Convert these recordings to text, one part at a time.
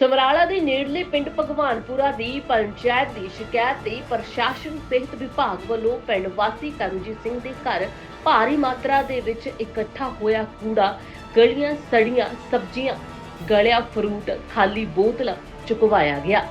ਸਮਰਾਲਾ ਦੇ ਨੇੜਲੇ ਪਿੰਡ ਭਗਵਾਨਪੁਰਾ ਦੀ ਪੰਚਾਇਤ ਦੀ ਸ਼ਿਕਾਇਤ ਤੇ ਪ੍ਰਸ਼ਾਸਨ, ਸਿਹਤ ਵਿਭਾਗ ਵੱਲੋਂ ਪਿੰਡ ਵਾਸੀ ਕਰਮਜੀਤ ਸਿੰਘ ਦੇ ਘਰ ਭਾਰੀ ਮਾਤਰਾ ਦੇ ਵਿੱਚ ਇਕੱਠਾ ਹੋਇਆ ਕੂੜਾ, ਗਲੀਆਂ, ਸੜੀਆਂ, ਸਬਜ਼ੀਆਂ, ਗਲਿਆ ਫਰੂਟ, ਖਾਲੀ ਬੋਤਲਾਂ ਚੁਕਵਾਇਆ ਗਿਆ।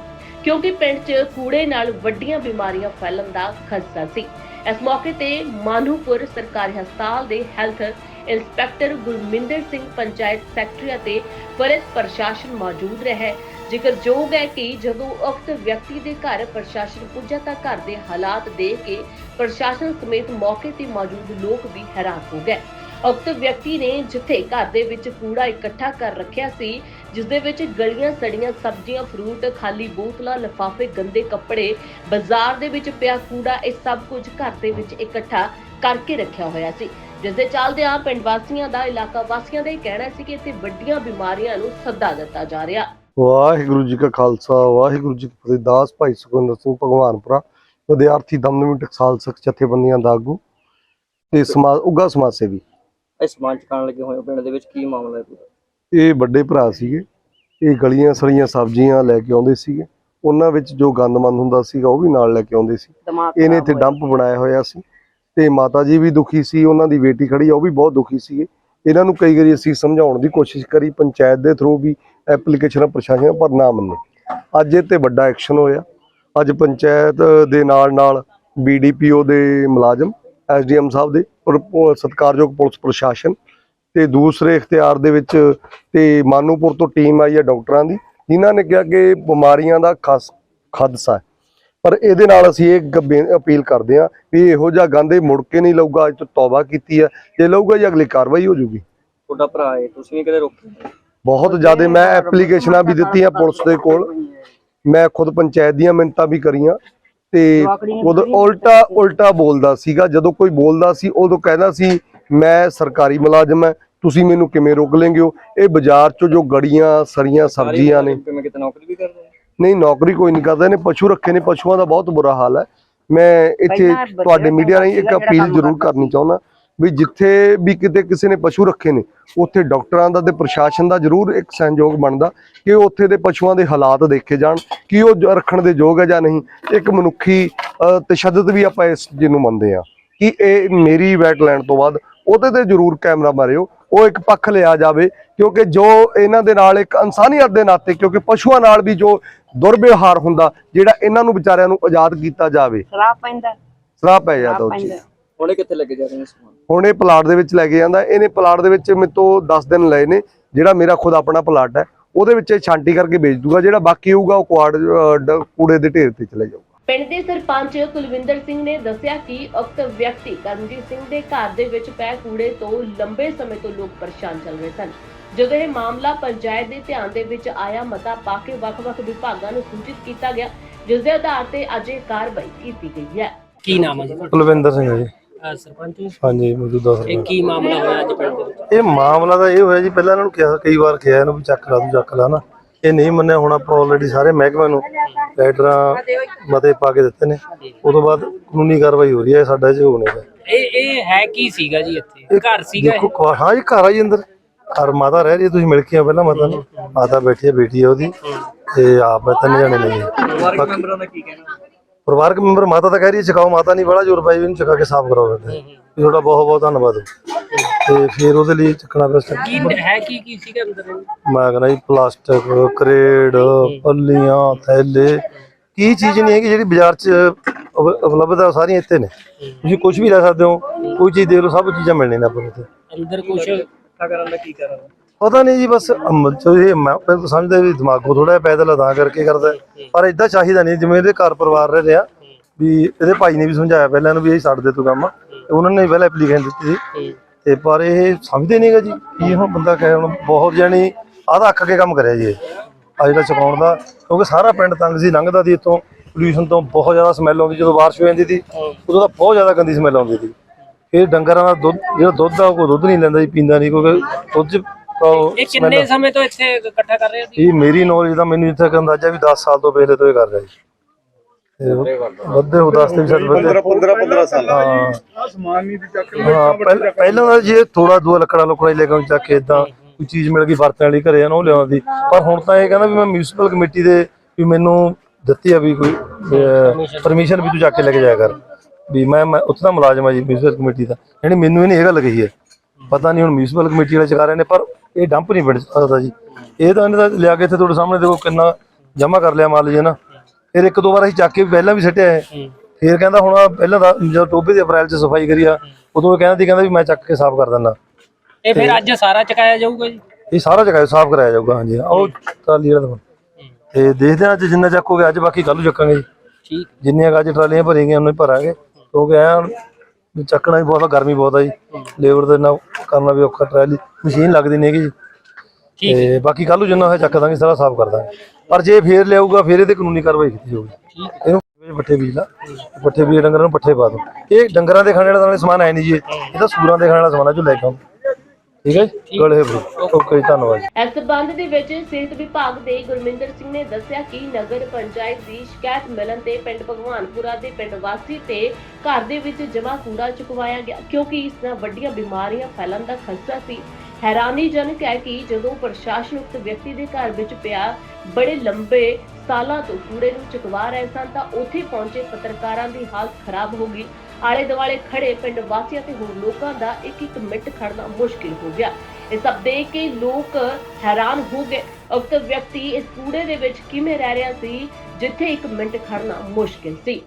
ਕਿਉਂਕਿ ਪਿੰਡ 'ਚ ਕੂੜੇ ਨਾਲ ਵੱਡੀਆਂ ਬਿਮਾਰੀਆਂ ਫੈਲਣ ਦਾ ਖਦਸ਼ਾ ਸੀ। ਇਸ ਮੌਕੇ ਤੇ ਮਾਨੂਪੁਰ ਸਰਕਾਰੀ ਹਸਪਤਾਲ ਦੇ health inspector Gurminder Singh, panchayat secretary ਅਤੇ ਪੁਲਿਸ ਪ੍ਰਸ਼ਾਸਨ ਮੌਜੂਦ ਰਿਹਾ। ਜ਼ਿਕਰਯੋਗ ਹੈ ਕਿ ਜਦੋਂ ਉਕਤ ਵਿਅਕਤੀ ਦੇ ਘਰ ਪ੍ਰਸ਼ਾਸਨ ਪੁੱਜਾ ਤਾਂ ਘਰ ਦੇ ਹਾਲਾਤ ਦੇਖ ਕੇ ਪ੍ਰਸ਼ਾਸਨ ਸਮੇਤ ਮੌਕੇ ਤੇ ਮੌਜੂਦ ਲੋਕ ਵੀ ਹੈਰਾਨ ਹੋ ਗਏ। ਉਕਤ ਵਿਅਕਤੀ ਨੇ ਜਿੱਥੇ ਘਰ ਦੇ ਵਿੱਚ ਕੂੜਾ ਇਕੱਠਾ ਕਰ ਰੱਖਿਆ ਸੀ ਜਿਸ ਦੇ ਵਿੱਚ ਗਲੀਆਂ ਸੜੀਆਂ ਸਬਜ਼ੀਆਂ ਫਰੂਟ ਖਾਲੀ ਬੋਤਲਾਂ ਲਿਫਾਫੇ ਗੰਦੇ ਕੱਪੜੇ ਬਾਜ਼ਾਰ ਦੇ ਵਿੱਚ ਪਿਆ ਕੂੜਾ ਇਹ ਸਭ ਕੁਝ ਘਰ ਦੇ ਵਿੱਚ ਇਕੱਠਾ ਕਰਕੇ ਰੱਖਿਆ ਹੋਇਆ ਸੀ। ਜਿਸ ਦੇ ਚੱਲਦਿਆਂ ਪਿੰਡ ਵਾਸੀਆਂ ਦਾ ਇਲਾਕਾ ਵਾਸੀਆਂ ਦਾ ਇਹ ਕਹਿਣਾ ਸੀ ਕਿ ਇੱਥੇ ਵੱਡੀਆਂ ਬਿਮਾਰੀਆਂ ਨੂੰ ਸੱਦਾ ਦਿੱਤਾ ਜਾ ਰਿਹਾ। ਵਾਹਿਗੁਰੂ ਜੀ ਕਾ ਖਾਲਸਾ ਵਾਹਿਗੁਰੂ ਜੀ ਕੀ ਫਤਿਹ। ਦਾਸ ਭਾਈ ਸੁਖਵਿੰਦਰ ਸਿੰਘ ਭਗਵਾਨਪੁਰਾ ਵਿਦਿਆਰਥੀ ਦਮਦਮੀ ਟਕਸਾਲ ਸਿੱਖ ਜਥੇਬੰਦੀਆਂ ਦਾ ਆਗੂ ਤੇ ਸਮਾਜ ਉਗਾ ਸਮਾਜ ਸੇਵੀ। ਇਹ ਸਮਾਨ ਚਕਾਉਣ ਲੱਗੇ ਹੋਏ ਹੋ ਪਿੰਡ ਦੇ ਵਿੱਚ ਕੀ ਮਾਮਲਾ ਹੈ ਪੂਰਾ? ਇਹ ਵੱਡੇ ਭਰਾ ਸੀਗੇ ਇਹ ਗਲੀਆਂ ਸੜੀਆਂ ਸਬਜ਼ੀਆਂ ਲੈ ਕੇ ਆਉਂਦੇ ਸੀਗੇ। ਉਹਨਾਂ ਵਿੱਚ ਜੋ ਗੰਦਮੰਦ ਹੁੰਦਾ ਸੀਗਾ ਉਹ ਵੀ ਨਾਲ ਲੈ ਕੇ ਆਉਂਦੇ ਸੀ। ਇਹਨੇ ਇੱਥੇ ਡੰਪ ਬਣਾਇਆ ਹੋਇਆ ਸੀ ਤੇ ਮਾਤਾ ਜੀ ਵੀ ਦੁਖੀ ਸੀ ਉਹਨਾਂ ਦੀ ਬੇਟੀ ਖੜੀ ਆ ਉਹ ਵੀ ਬਹੁਤ ਦੁਖੀ ਸੀਗੇ। ਇਹਨਾਂ ਨੂੰ ਕਈ ਵਾਰੀ ਅਸੀਂ ਸਮਝਾਉਣ ਦੀ ਕੋਸ਼ਿਸ਼ ਕਰੀ ਪੰਚਾਇਤ ਦੇ ਥਰੂ ਵੀ ਐਪਲੀਕੇਸ਼ਨ ਪ੍ਰਸ਼ਾਸਨ ਪਰ ਨਾ ਮੰਨੇ। ਅੱਜ ਇਹ ਤੇ ਵੱਡਾ ਐਕਸ਼ਨ ਹੋਇਆ। ਅੱਜ ਪੰਚਾਇਤ ਦੇ ਨਾਲ ਨਾਲ ਬੀਡੀਪੀਓ ਦੇ ਮੁਲਾਜ਼ਮ ਐਸਡੀਐਮ ਸਾਹਿਬ ਦੇ ਔਰ ਸਤਿਕਾਰਯੋਗ ਪੁਲਿਸ ਪ੍ਰਸ਼ਾਸਨ ਤੇ ਦੂਸਰੇ ਇਖਤਿਆਰ ਦੇ ਵਿੱਚ ਤੇ ਮਾਨੂਪੁਰ ਤੋਂ ਟੀਮ ਆਈ ਹੈ ਡਾਕਟਰਾਂ ਦੀ ਜਿਨ੍ਹਾਂ ਨੇ ਕਿਹਾ ਕਿ ਬਿਮਾਰੀਆਂ ਦਾ ਖਾਸ ਖਦਸ਼ਾ ਹੈ। ਪਰ ਇਹਦੇ ਨਾਲ ਅਸੀਂ ਇਹ ਅਪੀਲ ਕਰਦੇ ਹਾਂ ਵੀ ਇਹੋ ਜਿਹਾ ਗੰਦ ਮੁੜ ਕੇ ਨਹੀਂ ਲਊਗਾ ਅੱਜ ਤੋਂ ਤੌਬਾ ਕੀਤੀ ਹੈ। ਜੇ ਲਊਗਾ ਜੀ ਅਗਲੀ ਕਾਰਵਾਈ ਹੋ ਜੂਗੀ। ਤੁਹਾਡਾ ਭਰਾ ਹੈ ਤੁਸੀਂ ਕਦੇ ਰੋਕੇ ਬਹੁਤ ਜ਼ਿਆਦਾ ਮੈਂ ਐਪਲੀਕੇਸ਼ਨਾਂ ਵੀ ਦਿੱਤੀਆਂ ਪੁਲਿਸ ਦੇ ਕੋਲ। ਮੈਂ ਖੁਦ ਪੰਚਾਇਤ ਦੀਆਂ ਮਿੰਤਾਂ ਵੀ ਕਰੀਆਂ ਤੇ ਉਦੋਂ ਉਲਟਾ ਉਲਟਾ ਬੋਲਦਾ ਸੀਗਾ। ਜਦੋਂ ਕੋਈ ਬੋਲਦਾ ਸੀ ਉਦੋਂ ਕਹਿੰਦਾ ਸੀ ਮੈਂ ਸਰਕਾਰੀ ਮੁਲਾਜ਼ਮ ਹਾਂ ਤੁਸੀਂ ਮੈਨੂੰ ਕਿਵੇਂ ਰੋਕ ਲੈਂਗੇ ਹੋ ਇਹ ਬਾਜ਼ਾਰ 'ਚੋਂ ਜੋ ਗੜੀਆਂ ਸਰੀਆਂ ਸਬਜ਼ੀਆਂ ਨੇ। ਕਿਤੇ ਨੌਕਰੀ ਵੀ ਕਰਦੇ ਹੋ। ਨਹੀਂ ਨੌਕਰੀ ਕੋਈ ਨਹੀਂ ਕਰਦਾ। ਇਹਨੇ ਪਸ਼ੂ ਰੱਖੇ ਨੇ ਪਸ਼ੂਆਂ ਦਾ ਬਹੁਤ ਬੁਰਾ ਹਾਲ ਹੈ। ਮੈਂ ਇੱਥੇ ਤੁਹਾਡੇ ਮੀਡੀਆ ਰਾਹੀਂ ਇੱਕ ਅਪੀਲ ਜ਼ਰੂਰ ਕਰਨੀ ਚਾਹੁੰਦਾ ਵੀ ਜਿੱਥੇ ਵੀ ਕਿਤੇ ਕਿਸੇ ਨੇ ਪਸ਼ੂ ਰੱਖੇ ਨੇ ਉੱਥੇ ਡਾਕਟਰਾਂ ਦਾ ਤੇ ਪ੍ਰਸ਼ਾਸਨ ਦਾ ਜ਼ਰੂਰ ਇੱਕ ਸਹਿਯੋਗ ਬਣਦਾ ਕਿ ਉੱਥੇ ਦੇ ਪਸ਼ੂਆਂ ਦੇ ਹਾਲਾਤ ਦੇਖੇ ਜਾਣ ਕਿ ਉਹ ਰੱਖਣ ਦੇ ਯੋਗ ਹੈ ਜਾਂ ਨਹੀਂ। ਇੱਕ ਮਨੁੱਖੀ ਤਸ਼ੱਦਦ ਵੀ ਆਪਾਂ ਇਸ ਜਿਹਨੂੰ ਮੰਨਦੇ ਆ ਕਿ ਇਹ ਮੇਰੀ ਵੈਟ ਲੈਣ ਤੋਂ ਬਾਅਦ ਉਹਦੇ ਤੇ ਜ਼ਰੂਰ ਕੈਮਰਾ ਮਾਰਿਓ। ਉਹ ਇੱਕ ਪੱਖ ਲਿਆ ਜਾਵੇ ਕਿਉਂਕਿ ਜੋ ਇਹਨਾਂ ਦੇ ਨਾਲ ਇੱਕ ਇਨਸਾਨੀਅਤ ਦੇ ਨਾਤੇ ਕਿਉਂਕਿ ਪਸ਼ੂਆਂ ਨਾਲ ਵੀ ਜੋ ਦੁਰਵਿਵਹਾਰ ਹੁੰਦਾ ਜਿਹੜਾ ਇਹਨਾਂ ਨੂੰ ਵਿਚਾਰਿਆਂ ਨੂੰ ਆਜ਼ਾਦ ਕੀਤਾ ਜਾਵੇ। ਸ਼ਰਾਬ ਪੈਂਦਾ। ਸਰਾਹ ਪੈ ਜਾਂਦਾ ਉਹ ਚੀਜ਼ ਹੁਣੇ ਕਿੱਥੇ ਲੱਗੇ ਜਾ ਰਹੇ ਨੇ ਸਮਾਨ? ਹੁਣ ਇਹ ਪਲਾਟ ਦੇ ਵਿੱਚ ਲੈ ਕੇ ਜਾਂਦਾ। ਇਹਨੇ ਪਲਾਟ ਦੇ ਵਿੱਚ ਮੇਰੇ ਤੋਂ 10 ਦਿਨ ਲਏ ਨੇ ਜਿਹੜਾ ਮੇਰਾ ਖੁਦ ਆਪਣਾ ਪਲਾਟ ਹੈ। ਉਹਦੇ ਵਿੱਚ ਇਹ ਛਾਂਟੀ ਕਰਕੇ ਵੇਚ ਦੂਗਾ ਜਿਹੜਾ ਬਾਕੀ ਹੋਊਗਾ ਉਹ ਕੁਆੜ ਕੂੜੇ ਦੇ ਢੇਰ ਤੇ ਚਲੇ ਜਾਊਗਾ। ਪਿੰਡ ਦੇ ਸਰਪੰਚ ਕੁਲਵਿੰਦਰ ਸਿੰਘ ਨੇ ਦੱਸਿਆ ਕਿ ਉਕਤ ਵਿਅਕਤੀ ਕਰਮਜੀਤ ਸਿੰਘ ਦੇ ਘਰ ਦੇ ਵਿੱਚ ਪਏ ਕੂੜੇ ਤੋਂ ਲੰਬੇ ਸਮੇਂ ਤੋਂ ਲੋਕ ਪਰੇਸ਼ਾਨ ਚੱਲ ਰਹੇ ਸਨ। ਜਦੋਂ ਇਹ ਮਾਮਲਾ ਪੰਚਾਇਤ ਦੇ ਧਿਆਨ ਦੇ ਵਿੱਚ ਆਇਆ ਮਤਾ ਪਾ ਕੇ ਵੱਖ-ਵੱਖ ਵਿਭਾਗਾਂ ਨੂੰ ਸੂਚਿਤ ਕੀਤਾ ਗਿਆ ਜਿਸ ਦੇ ਆਧਾਰ ਤੇ ਅੱਜ ਇਹ ਕਾਰਵਾਈ ਕੀਤੀ ਗਈ ਹੈ। ਕੀ ਨਾਮ ਹੈ ਜੀ? ਤੁਹਾਡਾ ਕੁਲਵਿੰਦਰ ਸਿੰਘ ਜੀ। ਅਹ ਸਰਪੰਚ? ਜੀ, ਹਾਂਜੀ ਮੌਜੂਦਾ ਇਹ ਕੀ ਮਾਮਲਾ ਹੋਇਆ ਅੱਜ ਪਿੰਡ ਦੇ ਵਿੱਚ? ਇਹ ਮਾਮਲਾ ਤਾਂ ਇਹ ਹੋਇਆ ਜੀ ਪਹਿਲਾਂ ਇਹਨਾਂ ਨੂੰ ਕਿਹਾ ਕਈ ਵਾਰ ਕਿਹਾ ਇਹਨੂੰ ਵੀ ਚੱਕ ਲਾ ਤੂੰ ਚੱਕ ਲਾ ਨਾ। ਇਹ ਨਹੀਂ ਮੰਨਿਆ ਹੁਣ ਆਪਾਂ ਆਲਰੇਡੀ ਸਾਰੇ ਮਹਿਕਮੇ ਨੂੰ ਲੈਟਰਾਂ ਮਤੇ ਪਾ ਕੇ ਦਿੱਤੇ ਨੇ। ਉਸ ਤੋਂ ਬਾਅਦ ਕਾਨੂੰਨੀ ਕਾਰਵਾਈ ਹੋ ਰਹੀ ਹੈ ਸਾਡਾ ਜੀ ਹੋਣੇ ਦਾ ਇਹ ਇਹ ਹੈ ਕੀ ਸੀਗਾ ਜੀ ਇੱਥੇ? ਘਰ ਸੀਗਾ ਇਹ? ਦੇਖੋ ਘਰ- ਹਾਂ ਜੀ ਘਰ ਆ ਜੀ ਅੰਦਰ। ਘਰ ਮਾਤਾ ਰਹਿ ਰਹੀ ਤੁਸੀਂ ਮਿਲ ਕੇ ਆਓ ਪਹਿਲਾਂ ਮਾਤਾ ਨੂੰ। ਮਾਤਾ ਬੈਠੀ ਹੈ ਬੇਟੀ ਹੈ ਉਹਦੀ। ਤੇ ਆਪ ਮੈਂ ਤਿੰਨ ਜਣੇ ਨੇ ਪਰਿਵਾਰਕ ਮੈਂਬਰਾਂ ਦਾ ਕੀ ਕਹਿਣਾ? ਪਰਿਵਾਰਕ ਮੈਂਬਰ ਮਾਤਾ ਤਾਂ ਕਹਿ ਰਹੀ ਹੈ ਚਕਾਓ ਮਾਤਾ ਨਹੀਂ ਬੜਾ ਜ਼ੋਰ ਪਾਈ ਵੀ ਇਹਨੂੰ ਚਕਾ ਕੇ ਸਾਫ਼ ਕਰਾਓ ਬੇਟੇ ਤੁਹਾਡਾ ਬਹੁਤ ਬਹੁਤ ਧੰਨਵਾਦ। ਤੇ ਫਿਰ ਉਹਦੇ ਲਈ ਚੱਕਣਾ ਪਿਆ ਸਟੈਪ। ਕੀ ਹੈ ਕੀ ਕੀ ਸੀਗਾ ਅੰਦਰ? ਮੈਂ ਕਹਿੰਦਾ ਜੀ ਪਲਾਸਟਿਕ ਕਰੇਡ ਪੱਲੀਆਂ ਥੈਲੇ। ਕੀ ਚੀਜ਼ ਨਹੀਂ ਹੈਗੀ ਜਿਹੜੀ ਬਾਜ਼ਾਰ 'ਚ ਉਪ- ਉਪਲਬਧ ਆ ਸਾਰੀਆਂ ਇੱਥੇ ਨੇ। ਤੁਸੀਂ ਕੁਝ ਵੀ ਲੈ ਸਕਦੇ ਹੋ ਕੋਈ ਚੀਜ਼ ਦੇਖ ਲਓ ਸਭ ਚੀਜ਼ਾਂ ਮਿਲਣੀਆਂ ਨੇ ਆਪਾਂ ਨੂੰ ਇੱਥੇ। ਅੰਦਰ ਕੁਝ ਇਕੱਠਾ ਕਰਨ ਦਾ ਕੀ ਕਾਰਨ ਹੈ? ਪਤਾ ਨਹੀਂ ਜੀ ਬਸ ਜੋ ਇਹ ਮੈਂ ਸਮਝਦਾ ਵੀ ਦਿਮਾਗੋਂ ਥੋੜਾ ਪੈਦਲ ਅਦਾ ਕਰਕੇ ਕਰਦਾ ਹੈ। ਪਰ ਇਦਾਂ ਚਾਹੀਦਾ ਨਹੀਂ ਜਿਵੇਂ ਇਹਦੇ ਘਰ ਪਰਿਵਾਰ ਰਹਿ ਰਿਹਾ ਵੀ ਇਹਦੇ ਭਾਈ ਨੇ ਵੀ ਸਮਝਾਇਆ ਪਹਿਲਾਂ ਇਹਨੂੰ ਵੀ ਇਹ ਛੱਡ ਦੇ ਤੂੰ ਕੰਮ। ਉਹਨਾਂ ਨੇ ਪਹਿਲਾਂ ਐਪਲੀਕੇਸ਼ਨ ਦਿੱਤੀ ਸੀ। ਤੇ ਪਰ ਇਹ ਸਮਝਦੇ ਨਹੀਂਗਾ ਜੀ ਕੀ ਹੁਣ ਬੰਦਾ ਕਹੇ ਹੁਣ ਬਹੁਤ ਜਾਣੀ ਆਦਾ ਅੱਕ ਕੇ ਕੰਮ ਕਰਿਆ ਜੀ ਇਹ। ਆ ਜਿਹੜਾ ਚਕਾਉਣ ਦਾ ਕਿਉਂਕਿ ਸਾਰਾ ਪਿੰਡ ਤੰਗ ਸੀ ਲੰਘਦਾ ਸੀ ਇੱਥੋਂ। ਪੋਲੂਸ਼ਨ ਤੋਂ ਬਹੁਤ ਜ਼ਿਆਦਾ ਸਮੈਲ ਆਉਂਦੀ ਜਦੋਂ ਬਾਰਿਸ਼ ਹੋ ਜਾਂਦੀ ਸੀ ਉਦੋਂ ਤਾਂ ਬਹੁਤ ਜ਼ਿਆਦਾ ਗੰਦੀ ਸਮੈਲ ਆਉਂਦੀ ਸੀ। ਫਿਰ ਡੰਗਰਾਂ ਦਾ ਦੁੱਧ ਜਿਹੜਾ ਦੁੱਧ ਆ ਉਹ ਕੋਈ ਦੁੱਧ ਨਹੀਂ ਲੈਂਦਾ ਜੀ ਪੀਂਦਾ ਨਹੀਂ ਕਿਉਂਕਿ ਦੁੱਧ ਚ ਇਹ ਕਿੰਨੇ ਸਮੇਂ ਤੋਂ ਇੱਥੇ ਇਕੱਠਾ ਕਰ ਰਹੇ ਸੀ ਇਹ ਮੇਰੀ ਨੌਲੇਜ ਦਾ ਮੈਨੂੰ ਤੱਕ ਅੰਦਾਜ਼ਾ ਵੀ 10 ਸਾਲ ਤੋਂ ਪਹਿਲੇ ਤੋਂ ਇਹ ਕਰ ਰਿਹਾ ਜੀ। ਵੱਧੇ ਹੋ 10 ਤੇ ਸ਼ਾਇਦ ਵੱਧੇ 15 15 ਸਾਲ ਹਾਂ। ਸਮਾਨ ਨਹੀਂ ਦੀ ਚੱਕ ਹਾਂ ਪਹਿਲਾਂ ਤਾਂ ਜੇ ਥੋੜਾ ਦੂਆ ਲੱਕੜਾ ਲੁਕੜਾ ਹੀ ਲੈ ਕੇ ਚੱਕ ਕੇ ਇਦਾਂ ਕੋਈ ਚੀਜ਼ ਮਿਲ ਗਈ ਵਰਤਣ ਵਾਲੀ ਘਰੇ ਨਾ ਉਹ ਲਿਆਉਂਦੀ। ਪਰ ਹੁਣ ਤਾਂ ਇਹ ਕਹਿੰਦਾ ਵੀ ਮੈਂ ਮਿਊਨਿਸਪਲ ਕਮੇਟੀ ਦੇ ਵੀ ਮੈਨੂੰ ਦਿੱਤੀ ਆ ਵੀ ਕੋਈ ਪਰਮਿਸ਼ਨ ਵੀ ਤੂੰ ਜਾ ਕੇ ਲੈ ਕੇ ਜਾਇਆ ਕਰ। ਵੀ ਮੈਂ ਮੈਂ ਉੱਥੇ ਦਾ ਮੁਲਾਜ਼ਮ ਆ ਜੀ ਮਿਊਨਿਸਪਲ ਕਮੇਟੀ ਦਾ। ਯਾਨੀ ਮੈਨੂੰ ਇਹਨੇ ਇਹ ਗੱਲ ਕਹੀ ਹੈ। ਪਤਾ ਨਹੀਂ ਹੁਣ ਮਿਊਨਿਸਪਲ ਕਮੇਟੀ ਵਾਲੇ ਚਕਾ ਰਹੇ ਨੇ ਪਰ ਇਹ ਡੰਪ ਨਹੀਂ ਬਣ ਸਕਦਾ ਜੀ। ਇਹ ਤਾਂ ਇਹਨੇ ਤਾਂ ਲਿਆ ਕੇ ਇੱਥੇ ਤੁਹਾਡੇ ਸਾਹਮਣੇ ਦੇਖੋ ਕਿੰਨਾ ਜਮਾ ਕਰ ਲਿਆ ਮਾਲ ਜੀ ਨਾ। ਫਿਰ ਇੱਕ ਦੋ ਵਾਰ ਅਸੀਂ ਚੱਕ ਕੇ ਪਹਿਲਾਂ ਵੀ ਸੱਟਿਆ ਹੈ। ਫਿਰ ਕਹਿੰਦਾ ਹੁਣ ਆਹ ਪਹਿਲਾਂ ਤਾਂ ਜਦੋਂ ਟੋਬੇ ਦੇ ਅਪ੍ਰੈਲ 'ਚ ਸਫ਼ਾਈ ਕਰੀ ਆ ਉਦੋਂ ਇਹ ਕਹਿੰਦਾ ਸੀ ਕਹਿੰਦਾ ਵੀ ਮੈਂ ਚੱਕ ਕੇ ਸਾਫ਼ ਕਰ ਦਿੰਦਾ। ਇਹ ਫਿਰ ਅੱਜ ਸਾਰਾ ਚਕਾਇਆ ਜਾਊਗਾ ਜੀ? ਇਹ ਸਾਰਾ ਜਗ੍ਹਾ ਸਾਫ਼ ਕਰਾਇਆ ਜਾਊਗਾ ਹਾਂਜੀ। ਉਹ ਟਰਾਲੀ ਵਾਲਾ ਦਵਾ ਤੇ ਦੇਖਦੇ ਹਾਂ ਅੱਜ ਜਿੰਨਾ ਚੱਕੋਗੇ ਅੱਜ ਬਾਕੀ ਕੱਲ੍ਹ ਨੂੰ ਚੱਕਾਂਗੇ ਜੀ। ਠੀਕ। ਜਿੰਨੀਆਂ ਕੁ ਅੱਜ ਟਰਾਲੀਆਂ ਭਰੀਆਂ ਉਹਨਾਂ ਹੀ ਭਰਾਂਗੇ। ਕਿਉਂਕਿ ਐ ਚੱਕਣਾ ਵੀ ਬਹੁਤ ਆ ਗਰਮੀ ਬਹੁਤ ਆ ਜੀ। ਲੇਬਰ ਦੇ ਨਾਲ ਕਰਨਾ ਵੀ ਔਖਾ ਟਰਾਲੀ ਮਸ਼ੀਨ ਲੱਗਦੀ ਨਹੀਂ ਹੈਗੀ ਜੀ। ਤੇ ਬਾਕੀ ਕੱਲ੍ਹ ਨੂੰ ਜਿੰਨਾ ਹੋਇਆ ਚੱਕ ਦਾਂਗੇ ਸਾਰਾ ਸਾਫ਼ ਕਰ ਦਾਂਗੇ। ਪਰ ਜੇ ਫੇਰ ਲਿਆਊਗਾ ਫੇਰ ਇਹਦੇ ਕਾਨੂੰਨੀ ਕਾਰਵਾਈ ਕੀਤੀ ਜਾਊਗੀ। ਠੀਕ ਇਹਨੂੰ ਪੱਠੇ ਬੀਜ ਲਾ। ਪੱਠੇ ਬੀਜ ਡੰਗਰਾਂ ਨੂੰ ਪੱਠੇ ਪਾ ਦੋ। ਇਹ ਡੰਗਰਾਂ ਦੇ ਖਾਣੇ ਵਾਲਾ ਸਮਾਨ ਹੈ ਨਹੀਂ ਜੀ। ਇਹ ਤਾਂ ਸੂਰਾਂ ਦੇ ਖਾਣੇ ਵਾਲਾ ਸਮਾਨ ਹੈ ਜੋ ਲੈ ਕੇ ਆਓ ਠੀਕ ਹੈ ਜੀ? ਗਲੇ ਬro ਓਕੇ ਜੀ, ਧੰਨਵਾਦ ਜੀ। ਇਸ ਸਬੰਧ ਦੇ ਵਿੱਚ ਸਿਹਤ ਵਿਭਾਗ ਦੇ ਗੁਰਮਿੰਦਰ ਸਿੰਘ ਨੇ ਦੱਸਿਆ ਕਿ ਨਗਰ ਪੰਚਾਇਤ ਦੀ ਸ਼ਿਕਾਇਤ ਮਿਲਣ ਤੇ ਪਿੰਡ ਭਗਵਾਨਪੁਰਾ ਦੇ ਪਿੰਡ ਵਾਸੀ ਤੇ ਘਰ ਦੇ ਵਿੱਚ ਜਮਾ ਕੂੜਾ ਚੁਕਵਾਇਆ ਗਿਆ ਕਿਉਂਕਿ ਇਸ ਨਾਲ ਵੱਡੀਆਂ ਬਿਮਾਰੀਆਂ ਫੈਲਣ ਦਾ ਖਤਰਾ ਸੀ। ਹੈਰਾਨੀਜਨਕ ਹੈ ਕਿ ਜਦੋਂ ਪ੍ਰਸ਼ਾਸਨ ਉਕਤ ਵਿਅਕਤੀ ਦੇ ਘਰ ਵਿੱਚ ਪਿਆ ਬੜੇ ਲੰਬੇ ਸਾਲਾਂ ਤੋਂ ਕੂੜੇ ਨੂੰ ਚੁਕਵਾ ਰਹੇ ਸਨ ਤਾਂ ਉੱਥੇ ਪਹੁੰਚੇ ਪੱਤਰਕਾਰਾਂ ਦੀ ਹਾਲਤ ਖਰਾਬ ਹੋ ਗਈ। ਆਲੇ ਦੁਆਲੇ ਖੜੇ ਪਿੰਡ ਵਾਸੀਆਂ ਤੇ ਹੋਰ ਲੋਕਾਂ ਦਾ ਇੱਕ ਇੱਕ ਮਿੰਟ ਖੜਨਾ ਮੁਸ਼ਕਿਲ ਹੋ ਗਿਆ। ਇਹ ਸਭ ਦੇਖ ਕੇ ਲੋਕ ਹੈਰਾਨ ਹੋ ਗਏ। ਉਕਤ ਵਿਅਕਤੀ ਇਸ ਕੂੜੇ ਦੇ ਵਿੱਚ ਕਿਵੇਂ ਰਹਿ ਰਿਹਾ ਸੀ ਜਿੱਥੇ ਇੱਕ ਮਿੰਟ ਖੜਨਾ ਮੁਸ਼ਕਿਲ ਸੀ।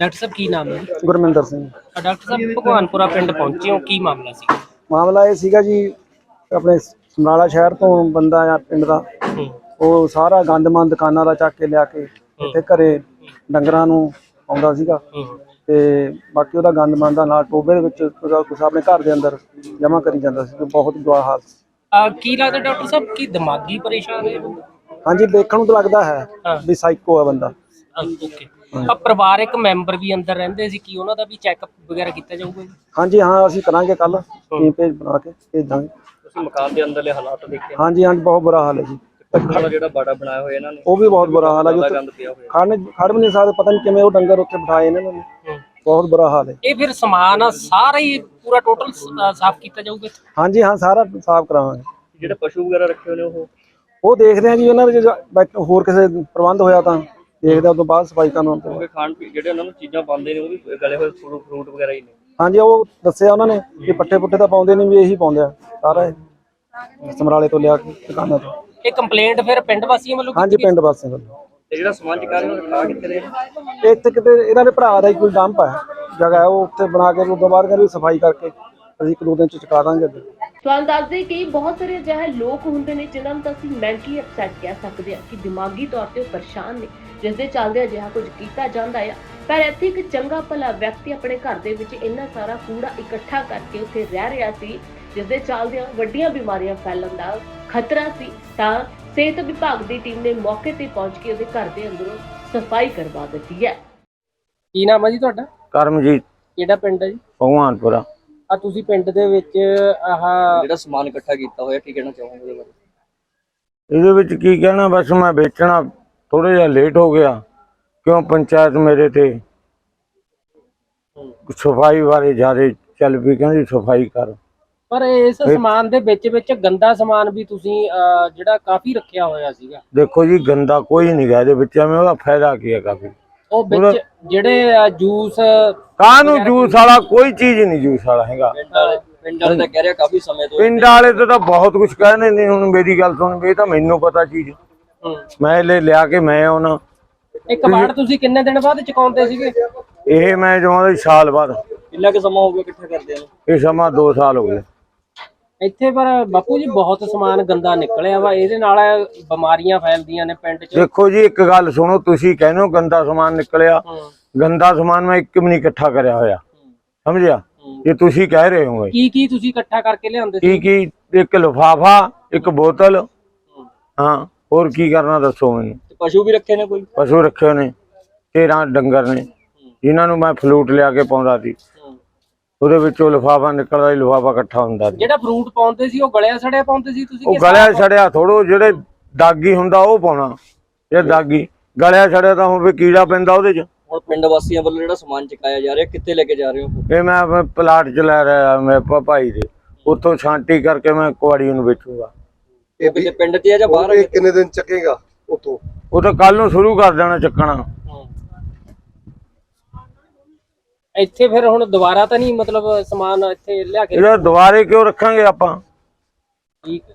ਡਾਕਟਰ ਸਾਹਿਬ ਕੀ ਨਾਮ ਹੈ? ਜੀ? ਗੁਰਮਿੰਦਰ ਸਿੰਘ। ਅ, ਡਾਕਟਰ ਸਾਹਿਬ ਭਗਵਾਨਪੁਰਾ ਪਿੰਡ ਪਹੁੰਚੇ ਹੋ ਕੀ ਮਾਮਲਾ ਸੀ? ਮਾਮਲਾ ਇਹ ਸੀਗਾ ਜੀ ਆਪਣੇ ਸਮਰਾਲਾ ਸ਼ਹਿਰ ਤੋਂ ਬੰਦਾ ਆ ਪਿੰਡ ਦਾ ਹੂੰ। ਉਹ ਸਾਰਾ ਗੰਦਮੰਦ ਦੁਕਾਨਾਂ ਦਾ ਚੱਕ ਕੇ ਲਿਆ ਕੇ ਇੱਥੇ ਘਰੇ ਡੰਗਰਾਂ ਨੂੰ ਆਉਂਦਾ ਸੀਗਾ। ਤੇ ਬਾਕੀ ਉਹਦਾ ਗੰਦਮੰਦ ਦਾ ਨਾਲ ਟੋਬੇ ਦੇ ਵਿੱਚ ਕੁਝ ਆਪਣੇ ਘਰ ਦੇ ਅੰਦਰ ਜਮ੍ਹਾਂ ਕਰੀ ਜਾਂਦਾ ਸੀ ਤੇ ਬਹੁਤ ਬੁਰਾ ਹਾਲ ਸੀ। ਅ, ਕੀ ਲੱਗਦਾ ਡਾਕਟਰ ਸਾਹਿਬ ਕੀ ਦਿਮਾਗੀ ਪਰੇਸ਼ਾਨ ਹੈ ਹਾਂਜੀ ਦੇਖਣ ਨੂੰ ਤਾਂ ਲੱਗਦਾ ਹੈ ਹਾਂ। ਵੀ ਸਾਈਕੋ ਹੈ ਬੰਦਾ। ਓਕੇ ਆ ਪਰਿਵਾਰਕ ਮੈਂਬਰ ਵੀ ਅੰਦਰ ਰਹਿੰਦੇ ਸੀ ਕੀ ਉਹਨਾਂ ਦਾ ਵੀ ਚੈੱਕਅਪ ਵਗੈਰਾ ਕੀਤਾ ਜਾਊਗਾ ਜੀ? ਹਾਂਜੀ ਹਾਂ ਅਸੀਂ ਕਰਾਂਗੇ ਕੱਲ ਟੀਮ ਪੇਜ ਬਣਾ ਕੇ ਭੇਜਾਂਗੇ ਤੁਸੀਂ ਮਕਾਨ ਦੇ ਅੰਦਰਲੇ ਹਾਲਾਤ ਦੇਖੇ। ਹਾਂਜੀ ਹਾਂਜੀ ਬਹੁਤ ਬੁਰਾ ਹਾਲ ਹੈ ਜੀ। ਪੱਥਰ ਦਾ ਜਿਹੜਾ ਬਾੜਾ ਬਣਾਇਆ ਹੋਇਆ ਇਹਨਾਂ ਨੇ ਉਹ ਵੀ ਬਹੁਤ ਬੁਰਾ ਹਾਲ ਹੈ ਜੀ ਬੜਾ ਉੱਥੇ ਗੰਦ ਪਿਆ ਹੋਇਆ। ਖੜ ਖੜ ਵੀ ਨਹੀਂ ਸਕਦੇ ਪਤਾ ਨਹੀਂ ਕਿਵੇਂ ਉਹ ਡੰਗਰ ਉੱਥੇ ਬਿਠਾਏ ਨੇ ਇਹਨਾਂ ਨੇ। ਬਹੁਤ ਬੁਰਾ ਹਾਲ ਹੈ। ਇਹ ਫਿਰ ਸਮਾਨ ਆ ਸਾਰਾ ਹੀ ਪੂਰਾ ਟੋਟਲ ਸਾਫ਼ ਕੀਤਾ ਜਾਊਗਾ ਹਾਂਜੀ ਹਾਂ ਸਾਰਾ ਸਾਫ਼ ਕਰਾਵਾਂਗੇ। ਜਿਹੜੇ ਪਸ਼ੂ ਵਗੈਰਾ ਰੱਖੇ ਹੋਏ ਨੇ ਉਹ? ਉਹ ਦੇਖਦੇ ਆ ਜੀ ਉਹਨਾਂ ਦੇ ਹੋਰ ਕਿਸੇ ਪ੍ਰਬੰਧ ਹੋਇਆ ਤਾਂ ਦੇਖਦੇ ਆ ਉਸ ਤੋਂ ਬਾਅਦ ਸਫ਼ਾਈ ਕਰਨ ਕਿਉਂਕਿ ਖਾਣ ਪੀ ਜਿਹੜੇ ਉਹਨਾਂ ਨੂੰ ਚੀਜ਼ਾਂ ਪਾਉਂਦੇ ਨੇ ਉਹ ਵੀ ਗਲੇ ਹੋਏ ਫਰੂਟ ਵਗੈਰਾ ਹੀ ਨੇ। ਹਾਂਜੀ ਉਹ ਦੱਸਿਆ ਉਹਨਾਂ ਨੇ ਕਿ ਪੱਠੇ ਪੁੱਠੇ ਤਾਂ ਪਾਉਂਦੇ ਨਹੀਂ ਵੀ ਇਹੀ ਪਾਉਂਦੇ ਆ ਸਾਰਾ ਇਹ। ਸਮਰਾਲੇ ਤੋਂ ਲਿਆ ਕੇ ਦੁਕਾਨਾਂ ਤੋਂ। ਇਹ ਕੰਪਲੇਂਟ ਫਿਰ ਪਿੰਡ ਵਾਸੀਆਂ ਵੱਲੋਂ ਹਾਂਜੀ ਪਿੰਡ ਵਾਸੀਆਂ ਵੱਲੋਂ। ਤੇ ਜਿਹੜਾ ਰਹੇ ਉਹ ਰੱਖਾ ਕਿੱਥੇ ਰਹੇ? ਇੱਥੇ ਕਿਤੇ ਇਹਨਾਂ ਦੇ ਭਰਾ ਦਾ ਹੀ ਕੋਈ ਡੰਪ ਹੈ ਜਗ੍ਹਾ ਹੈ ਉਹ ਉੱਥੇ ਬਣਾ ਕੇ ਤੋਂ ਬਾਅਦ ਕਹਿੰਦੇ ਸਫ਼ਾਈ ਕਰਕੇ ਅਸੀਂ ਇੱਕ ਦੋ ਦਿਨ ਚ ਚੁਕਾ ਦਾਂਗੇ ਅੱਗੇ। ਤੁਹਾਨੂੰ ਦੱਸਦੇ ਕਿ ਬਹੁਤ ਸਾਰੇ ਅਜਿਹੇ ਲੋਕ ਹੁੰਦੇ ਨੇ ਜਿਨ੍ਹਾਂ ਨੂੰ ਤਾਂ ਅਸੀਂ ਮੈਂਟਲੀ ਅਪਸੈਟ ਕਹਿ ਸਕਦੇ ਹਾਂ ਕਿ ਦਿਮਾਗੀ ਤੌਰ ਤੇ ਉਹ ਪਰੇਸ਼ਾਨ ਨੇ ਜਿਸ ਦੇ ਚੱਲਦੇ ਅਜਿਹਾ ਕੁਝ ਕੀਤਾ ਜਾਂਦਾ ਆ। ਪਰ ਇੱਥੇ ਇੱਕ ਚੰਗਾ ਭਲਾ ਵਿਅਕਤੀ ਆਪਣੇ ਘਰ ਦੇ ਵਿੱਚ ਇੰਨਾ ਸਾਰਾ ਕੂੜਾ ਇਕੱਠਾ ਕਰਕੇ ਉੱਥੇ ਰਹਿ ਰਿਹਾ ਸੀ ਜਿਸ ਦੇ ਚੱਲਦਿਆਂ ਵੱਡੀਆਂ ਬਿਮਾਰੀਆਂ ਫੈਲਣ ਦਾ ਖਤਰਾ ਸੀ ਤਾਂ ਸਿਹਤ ਵਿਭਾਗ ਦੀ ਟੀਮ ਨੇ ਮੌਕੇ ਤੇ ਪਹੁੰਚ ਕੇ ਉਹਦੇ ਘਰ ਦੇ ਅੰਦਰੋਂ ਸਫ਼ਾਈ ਕਰਵਾ ਦਿੱਤੀ ਹੈ। ਕੀ ਨਾਮ ਹੈ ਜੀ ਤੁਹਾਡਾ? ਕਰਮਜੀਤ। ਕਿਹੜਾ ਪਿੰਡ ਹੈ ਜੀ? ਭਗਵਾਨਪੁਰਾ। ਆ ਤੁਸੀਂ ਪਿੰਡ ਦੇ ਵਿੱਚ ਆਹ ਜਿਹੜਾ ਸਮਾਨ ਇਕੱਠਾ ਕੀਤਾ ਹੋਇਆ ਕੀ ਕਹਿਣਾ ਚਾਹੋਗੇ ਉਹਦੇ ਬਾਰੇ? ਇਹਦੇ ਵਿੱਚ ਕੀ ਕਹਿਣਾ ਬਸ ਮੈਂ ਵੇਚਣਾ ਥੋੜਾ ਜਿਹਾ ਲੇਟ ਹੋ ਗਿਆ। ਕਿਉਂ ਪੰਚਾਇਤ ਮੇਰੇ ਤੇ ਸਫ਼ਾਈ ਬਾਰੇ ਜ਼ਿਆਦਾ ਚੱਲ ਪਈ ਕਹਿੰਦੀ ਸਫ਼ਾਈ ਕਰ। ਪਰ ਇਸ ਸਮਾਨ ਦੇ ਵਿੱਚ ਵਿੱਚ ਗੰਦਾ ਸਮਾਨ ਵੀ ਤੁਸੀਂ ਅਹ, ਜਿਹੜਾ ਕਾਫੀ ਰੱਖਿਆ ਹੋਇਆ ਸੀਗਾ। ਦੇਖੋ ਜੀ ਗੰਦਾ ਕੋਈ ਨਹੀਂ ਗਾ ਇਹਦੇ ਵਿੱਚ ਐਵੇਂ ਉਹਦਾ ਫਾਇਦਾ ਕੀ ਹੈ ਕਾਫੀ? ਉਹ ਵਿੱਚ ਜਿਹੜੇ ਜੂਸ ਕਾਹਨੂੰ ਜੂਸ ਵਾਲਾ? ਕੋਈ ਚੀਜ਼ ਨਹੀਂ ਜੂਸ ਵਾਲਾ ਹੈਗਾ। ਪਿੰਡ ਵਾਲੇ ਪਿੰਡ ਵਾਲੇ ਤਾਂ ਕਹਿ ਰਿਹਾ ਕਾਫੀ ਸਮੇਂ ਤੋਂ। ਪਿੰਡ ਵਾਲੇ ਤੇ ਤਾਂ ਬਹੁਤ ਕੁਝ ਕਹਿੰਦੇ ਨੇ ਹੁਣ ਮੇਰੀ ਗੱਲ ਸੁਣ ਵੀ ਇਹ ਤਾਂ ਮੈਨੂੰ ਪਤਾ ਚੀਜ਼। ਮੈਂ ਲੈ ਲਿਆ ਕੇ ਮੈਂ ਉਹਨਾਂ ਇੱਕ ਵਾਰ ਤੁਸੀਂ ਕਿੰਨੇ ਦਿਨ ਬਾਅਦ ਚੁਕਾਉਂਦੇ ਸੀਗੇ? ਇਹ ਮੈਂ ਜਮਾਂ ਸਾਲ ਬਾਅਦ। ਕਿੰਨਾ ਕੁ ਸਮਾਂ ਹੋ ਗਿਆ ਇਕੱਠਾ ਕਰਦੇ ਨੂੰ? ਇਹ ਸਮਾਂ 2 ਸਾਲ ਹੋ ਗਏ। ਇੱਥੇ ਪਰ ਬਾਪੂ ਜੀ ਬਹੁਤ ਸਮਾਨ ਗੰਦਾ ਨਿਕਲਿਆ ਵਾ ਇਹਦੇ ਨਾਲ ਬਿਮਾਰੀਆਂ ਫੈਲਦੀਆਂ ਨੇ ਪਿੰਡ 'ਚ। ਦੇਖੋ ਜੀ ਇੱਕ ਗੱਲ ਸੁਣੋ ਤੁਸੀਂ ਕਹਿੰਦੇ ਹੋ ਗੰਦਾ ਸਮਾਨ ਨਿਕਲਿਆ। ਹੂੰ। ਗੰਦਾ ਸਮਾਨ ਮੈਂ ਇੱਕ ਵੀ ਨਹੀਂ ਇਕੱਠਾ ਕਰਿਆ ਹੋਇਆ। ਸਮਝਿਆ? ਇਹ ਤੁਸੀਂ ਕਹਿ ਰਹੇ ਹੋਗੇ। ਕੀ ਕੀ ਤੁਸੀਂ ਇਕੱਠਾ ਕਰਕੇ ਲਿਆਉਂਦੇ ਸੀ? ਕੀ ਕੀ? ਇੱਕ ਲਿਫਾਫਾ ਇੱਕ ਬੋਤਲ। ਹਾਂ। ਹੋਰ ਕੀ ਕਰਨਾ ਦੱਸੋ ਮੈਨੂੰ? ਪਸ਼ੂ ਵੀ ਰੱਖੇ ਨੇ ਕੋਈ? ਪਸ਼ੂ ਰੱਖੇ ਨੇ 13 ਡੰਗਰ ਨੇ। ਜਿਨ੍ਹਾਂ ਨੂੰ ਮੈਂ ਫਲੂਟ ਲਿਆ ਕੇ ਪਾਉਂਦਾ ਸੀ। ਉਹਦੇ ਵਿੱਚੋਂ ਲਿਫਾਫਾ ਨਿਕਲਦਾ ਸੀ ਲਿਫਾਫਾ ਇਕੱਠਾ ਹੁੰਦਾ ਸੀ। ਜਿਹੜਾ ਫਰੂਟ ਪਾਉਂਦੇ ਸੀ ਉਹ ਗਲਿਆ ਸੜਿਆ ਪਾਉਂਦੇ ਸੀ ਤੁਸੀਂ ਉਹ ਗਲਿਆ ਸਾਫ਼? ਛੜਿਆ ਥੋੜੋ ਜਿਹੜੇ ਦਾਗੀ ਹੁੰਦਾ ਉਹ ਪਾਉਣਾ ਇਹ ਦਾਗੀ। ਗਲਿਆ ਛੜਿਆ ਤਾਂ ਹੁਣ ਵੀ ਕੀੜਾ ਪੈਂਦਾ ਉਹਦੇ 'ਚ। ਹੁਣ ਪਿੰਡ ਵਾਸੀਆਂ ਵੱਲੋਂ ਜਿਹੜਾ ਸਮਾਨ ਚਕਾਇਆ ਜਾ ਰਿਹਾ ਕਿੱਥੇ ਲੈ ਕੇ ਜਾ ਰਹੇ ਹੋ ਇਹ ਮੈਂ ਆਪਣੇ ਪਲਾਟ ਚ ਲੈ ਰਿਹਾ ਮੇਰੇ ਭਾ- ਭਾਈ ਦੇ। ਉੱਥੋਂ ਛਾਂਟੀ ਕਰਕੇ ਮੈਂ ਕੁਆੜੀ ਨੂੰ ਵੇਚੂਗਾ। ਇਹ ਵੀ ਪਿੰਡ 'ਚ ਆ ਜਾਂ ਬਾਹਰ ਕਿੰਨੇ ਦਿਨ ਚੱਕੇਗਾ ਉਤੋਂ ਉਹ ਤਾਂ ਕੱਲ ਨੂੰ ਸ਼ੁਰੂ ਕਰ ਦੇਣਾ ਚੱਕਣਾ। ਇੱਥੇ ਫਿਰ ਹੁਣ ਦੁਬਾਰਾ ਤਾਂ ਨਹੀਂ ਮਤਲਬ ਸਮਾਨ ਇੱਥੇ ਲਿਆ ਕੇ ਇਹਦਾ ਦੁਬਾਰੇ ਕਿਉਂ ਰੱਖਾਂਗੇ ਆਪਾਂ? ਠੀਕ। ਹੈ